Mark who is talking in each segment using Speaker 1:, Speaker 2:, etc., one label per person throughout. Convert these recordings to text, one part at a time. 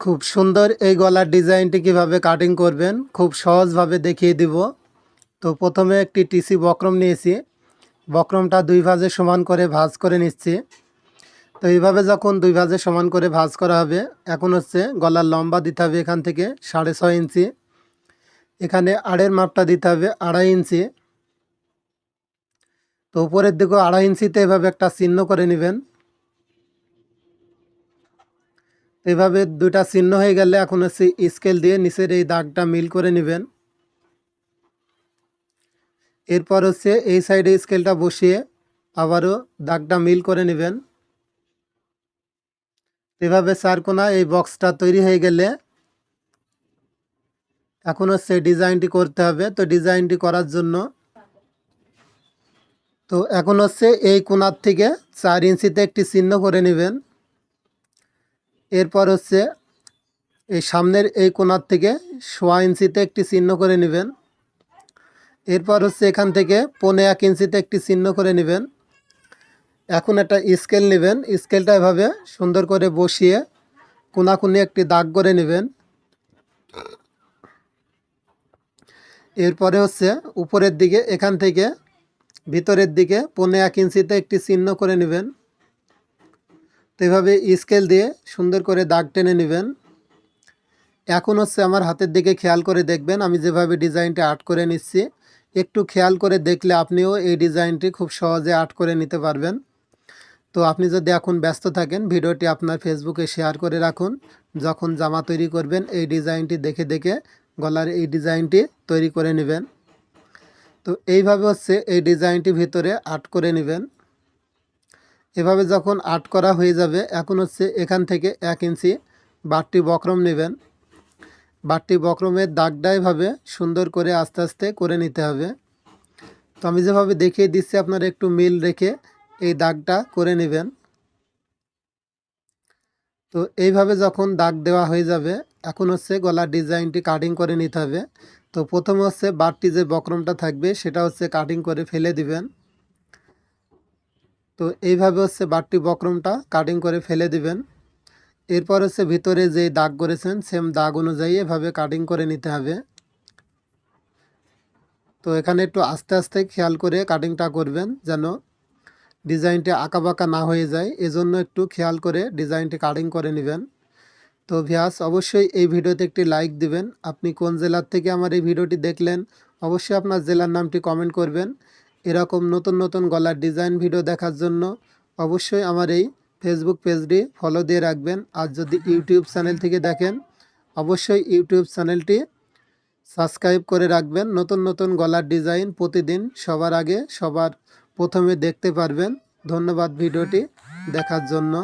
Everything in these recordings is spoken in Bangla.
Speaker 1: খুব সুন্দর এই গলার ডিজাইনটি কীভাবে কাটিং করবেন, খুব সহজভাবে দেখিয়ে দিব। তো প্রথমে একটি টিসি বক্রম নিয়েছি। বক্রমটা দুই ভাজে সমান করে ভাজ করে নিচ্ছি। তো এইভাবে যখন দুই ভাজে সমান করে ভাজ করা হবে, এখন হচ্ছে গলার লম্বা দিতে হবে এখান থেকে সাড়ে ছয় ইঞ্চি। এখানে আড়ের মাপটা দিতে হবে আড়াই ইঞ্চি। তো উপরের দিকেও আড়াই ইঞ্চিতে এভাবে একটা চিহ্ন করে নেবেন। এভাবে দুইটা চিহ্ন হয়ে গেলে এখন হচ্ছে স্কেল দিয়ে নিচের এই দাগটা মিল করে নেবেন। এরপর হচ্ছে এই সাইডে স্কেলটা বসিয়ে আবারও দাগটা মিল করে নেবেন। এভাবে চারকোনা এই বক্সটা তৈরি হয়ে গেলে এখন হচ্ছে ডিজাইনটি করতে হবে। তো ডিজাইনটি করার জন্য তো এখন হচ্ছে এই কোনার থেকে চার ইঞ্চিতে একটি চিহ্ন করে নেবেন। এরপর হচ্ছে এই সামনের এই কোনার থেকে সোয়া ইঞ্চিতে একটি চিহ্ন করে নেবেন। এরপর হচ্ছে এখান থেকে পনে এক ইঞ্চিতে একটি চিহ্ন করে নেবেন। এখন একটা স্কেল নেবেন। স্কেলটা এভাবে সুন্দর করে বসিয়ে কোনাকুনি একটি দাগ করে নেবেন। এরপরে হচ্ছে উপরের দিকে, এখান থেকে ভিতরের দিকে পনে এক ইঞ্চিতে একটি চিহ্ন করে নেবেন। তো এভাবে স্কেল দিয়ে সুন্দর করে দাগ টেনে নেবেন। এখন হচ্ছে আমার হাতের দিকে খেয়াল করে দেখবেন, আমি যেভাবে ডিজাইনটা আর্ট করে নিচ্ছি, একটু খেয়াল করে দেখলে আপনিও এই ডিজাইনটি খুব সহজে আর্ট করে নিতে পারবেন। তো আপনি যদি এখন ব্যস্ত থাকেন, ভিডিওটি আপনার ফেসবুকে শেয়ার করে রাখুন। যখন জামা তৈরি করবেন, এই ডিজাইনটি দেখে দেখে গলার এই ডিজাইনটি তৈরি করে নেবেন। তো এইভাবে হচ্ছে এই ডিজাইনটি ভিতরে আর্ট করে নেবেন। এভাবে যখন আর্ট করা হয়ে যাবে, এখন হচ্ছে এখান থেকে এক ইঞ্চি বাটটি বক্রম নেবেন। বাটটি বক্রমের দাগটা এভাবে সুন্দর করে আস্তে আস্তে করে নিতে হবে। তো আমি যেভাবে দেখিয়ে দিচ্ছি, আপনারা একটু মিল রেখে এই দাগটা করে নেবেন। তো এইভাবে যখন দাগ দেওয়া হয়ে যাবে, এখন হচ্ছে গলার ডিজাইনটি কাটিং করে নিতে হবে। তো প্রথম হচ্ছে বাটটি যে বক্রমটা থাকবে, সেটা হচ্ছে কাটিং করে ফেলে দিবেন। তো এইভাবে হচ্ছে বাটটি বক্রমটা কাটিং করে ফেলে দিবেন। এরপর হচ্ছে ভিতরে যে দাগ করেছেন সেম দাগ অনুযায়ী এভাবে কাটিং করে নিতে হবে। তো এখানে একটু আস্তে আস্তে খেয়াল করে কাটিংটা করবেন যেন ডিজাইনটি আঁকাবাঁকা না হয়ে যায়। এজন্য একটু খেয়াল করে ডিজাইনটি কাটিং করে নেবেন। তো ভিয়াস অবশ্যই এই ভিডিওতে একটি লাইক দিবেন। আপনি কোন জেলার থেকে আমার এই ভিডিওটি দেখলেন, অবশ্যই আপনার জেলার নামটি কমেন্ট করবেন। এরকম নতুন নতুন গলার ডিজাইন ভিডিও দেখার জন্য অবশ্যই আমার এই ফেসবুক পেজটি ফলো দিয়ে রাখবেন। আর যদি ইউটিউব চ্যানেল থেকে দেখেন, অবশ্যই ইউটিউব চ্যানেলটি সাবস্ক্রাইব করে রাখবেন। নতুন নতুন গলার ডিজাইন প্রতিদিন সবার আগে সবার প্রথমে দেখতে পারবেন। ধন্যবাদ ভিডিওটি দেখার জন্য।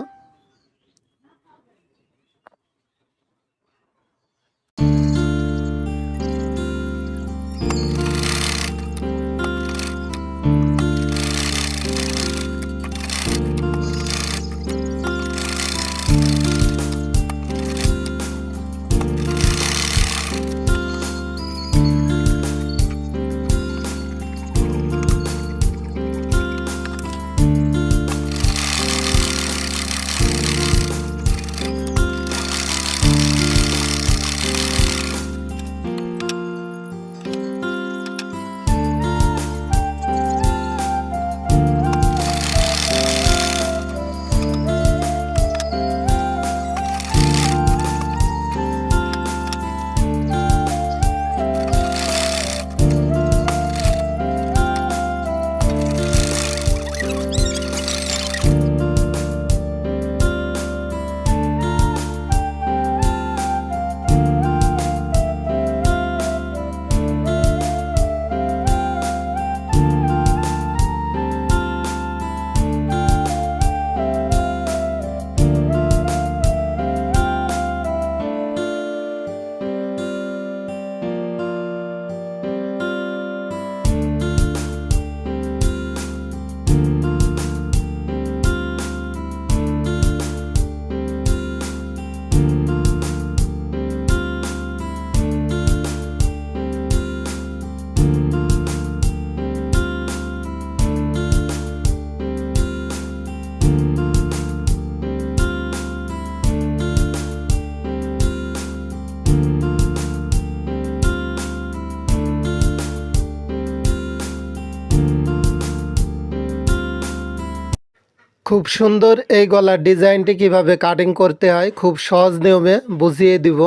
Speaker 1: খুব সুন্দর এই গলার ডিজাইনটি কীভাবে কাটিং করতে হয়, খুব সহজ নিয়মে বুঝিয়ে দিব।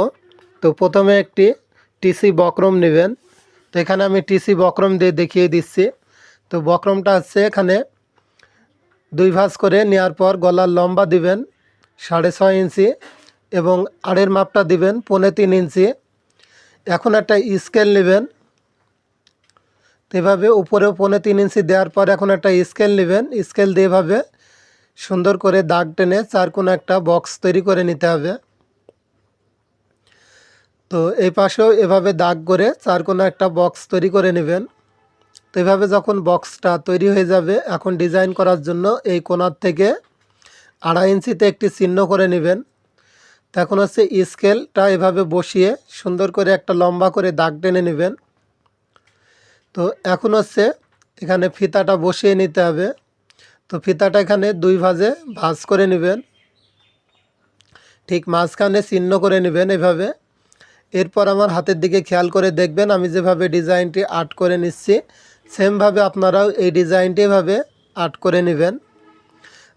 Speaker 1: তো প্রথমে একটি টিসি বক্রম নেবেন। তো এখানে আমি টিসি বক্রম দিয়ে দেখিয়ে দিচ্ছি। তো বক্রমটা হচ্ছে এখানে দুই ভাঁজ করে নেওয়ার পর গলার লম্বা দিবেন সাড়ে ছয় ইঞ্চি এবং আড়ের মাপটা দিবেন পৌনে তিন ইঞ্চি। এখন একটা স্কেল নেবেন। তো এভাবে উপরে পৌনে তিন ইঞ্চি দেওয়ার পর এখন একটা স্কেল নেবেন। স্কেল দিয়ে এভাবে সুন্দর করে দাগ টেনে চার কোনো একটা বক্স তৈরি করে নিতে হবে। তো এই পাশেও এভাবে দাগ করে চার কোনো একটা বক্স তৈরি করে নেবেন। তো এভাবে যখন বক্সটা তৈরি হয়ে যাবে, এখন ডিজাইন করার জন্য এই কোনার থেকে আড়াই ইঞ্চিতে একটি চিহ্ন করে নেবেন। তো এখন হচ্ছে স্কেলটা এভাবে বসিয়ে সুন্দর করে একটা লম্বা করে দাগ টেনে নেবেন। তো এখন হচ্ছে এখানে ফিতাটা বসিয়ে নিতে হবে। তো ফিতাটা এখানে দুই ভাজে ভাজ করে নেবেন। ঠিক মাঝখানে চিহ্ন করে নেবেন এভাবে। এরপর আমার হাতের দিকে খেয়াল করে দেখবেন আমি যেভাবে ডিজাইনটি আর্ট করে নিচ্ছি, সেমভাবে আপনারাও এই ডিজাইনটি এভাবে আর্ট করে নেবেন।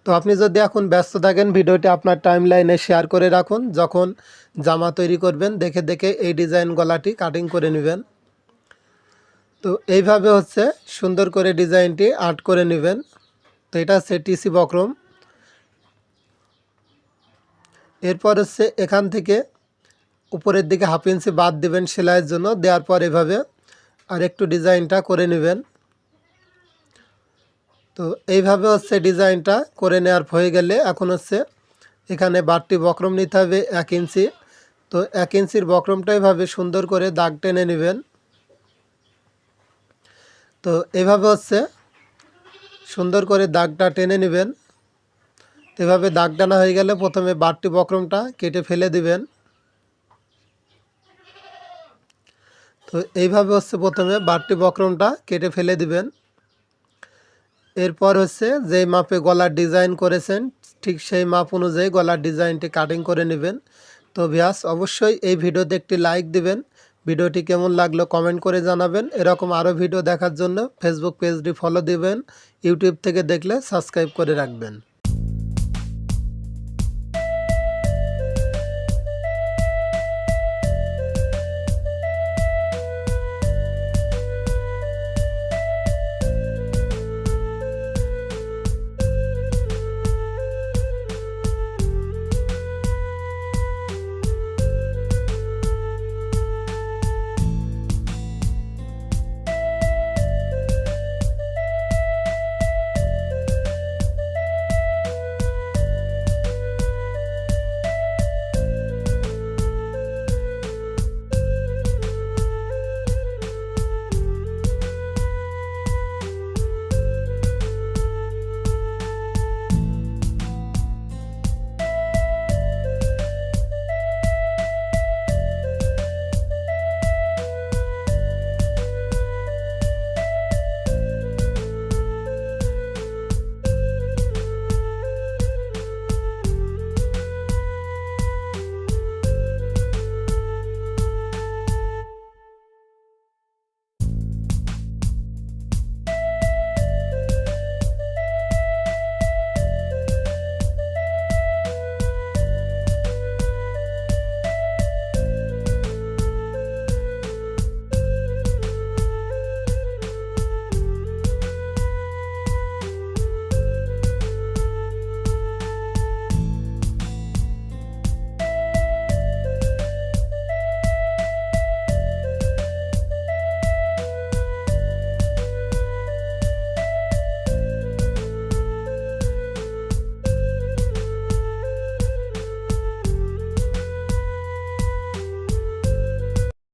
Speaker 1: তো আপনি যদি এখন ব্যস্ত থাকেন, ভিডিওটি আপনার টাইম লাইনে শেয়ার করে রাখুন। যখন জামা তৈরি করবেন, দেখে দেখে এই ডিজাইন গলাটি কাটিং করে নেবেন। তো এইভাবে হচ্ছে সুন্দর করে ডিজাইনটি আর্ট করে নেবেন। তো এটা হচ্ছে টিসি বক্রম। এরপর হচ্ছে এখান থেকে উপরের দিকে হাফ ইঞ্চি বাদ দেবেন সেলাইয়ের জন্য, দেওয়ার পর এভাবে আর একটু ডিজাইনটা করে নেবেন। তো এইভাবে হচ্ছে ডিজাইনটা করে নেওয়ার হয়ে গেলে এখন হচ্ছে এখানে বাড়তি বক্রম নিতে হবে এক ইঞ্চি। তো এক ইঞ্চির বক্রমটা এভাবে সুন্দর করে দাগ টেনে নেবেন। তো এভাবে হচ্ছে সুন্দর করে দাগটা টেনে নেবেন। এভাবে দাগ টানা হয়ে গেলে প্রথমে বাড়তি বক্রমটা কেটে ফেলে দিবেন। তো এইভাবে হচ্ছে প্রথমে বাড়তি বক্রমটা কেটে ফেলে দিবেন। এরপর হচ্ছে যেই মাপে গলার ডিজাইন করেছেন, ঠিক সেই মাপ অনুযায়ী গলার ডিজাইনটি কাটিং করে নেবেন। তো ভিয়াস অবশ্যই এই ভিডিওতে একটি লাইক দিবেন ভিডিওটি কেমন লাগল কমেন্ট করে জানাবেন। এরকম আরও ভিডিও দেখার জন্য ফেসবুক পেজটি ফলো দিবেন। ইউটিউব থেকে দেখলে সাবস্ক্রাইব করে রাখবেন।